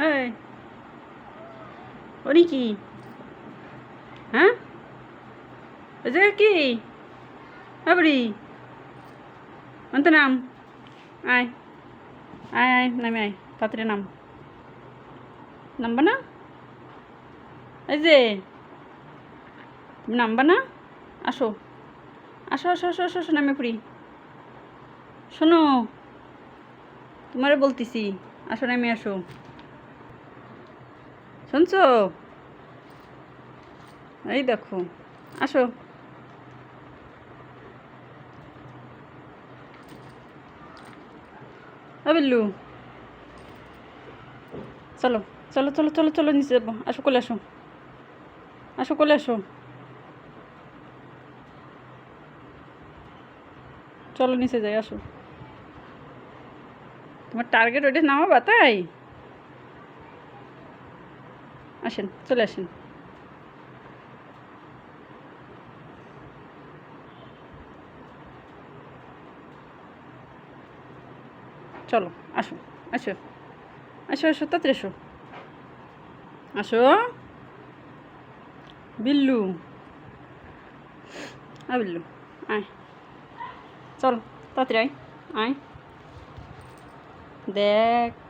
এই ওনি কি? হ্যাঁ? ওই জায়গা কি? বাবরি অন্ত আয় আয় আয়, নামে আয়, তাড়াতাড়ি নাম। নামবা না? এই যে নামবা না? আসো। আসো আসো আসো আসো আসো, নামে পড়ি শোনো, তোমারে বলতেছি, আসো, নামে আসো। শুনছো? এই দেখো, আসো। বিল্লু। চলো চলো চলো চলো চলো, নিচে যাব। আসো, কোলে আসো। আসো, কোলে আসো। চলো, নিচে যাই, আসো। তোমার টার্গেট ওইটা নামাবা, তাই? আসেন, চলে আসেন। চলো, আসো আসো। আসো আসো, তাড়াতাড়ি আসো। আসো। বিল্লু। আ বিল্লু, আয়। চল, তাড়াতাড়ি আয় আয়। দেখ।